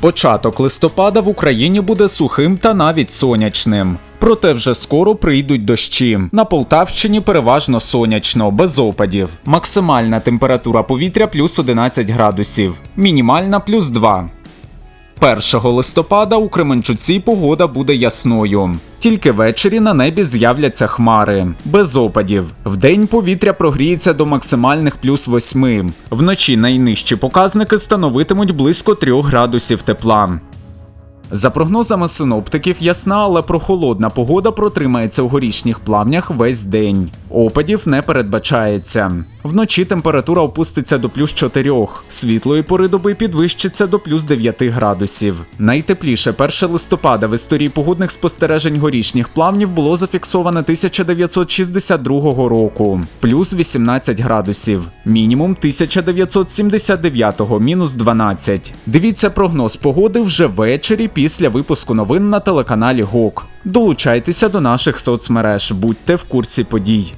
Початок листопада в Україні буде сухим та навіть сонячним. Проте вже скоро прийдуть дощі. На Полтавщині переважно сонячно, без опадів. Максимальна температура повітря плюс 11 градусів, мінімальна плюс 2. 1 листопада у Кременчуці погода буде ясною. Тільки ввечері на небі з'являться хмари, без опадів. Вдень повітря прогріється до максимальних плюс 8. Вночі найнижчі показники становитимуть близько 3 градусів тепла. За прогнозами синоптиків, ясна, але прохолодна погода протримається у горішніх плавнях весь день. Опадів не передбачається. Вночі температура опуститься до плюс 4, світлої пори доби підвищиться до плюс 9 градусів. Найтепліше 1 листопада в історії погодних спостережень горішніх плавнів було зафіксовано 1962 року, плюс 18 градусів, мінімум 1979 мінус 12. Дивіться прогноз погоди вже ввечері після випуску новин на телеканалі ГОК. Долучайтеся до наших соцмереж, будьте в курсі подій.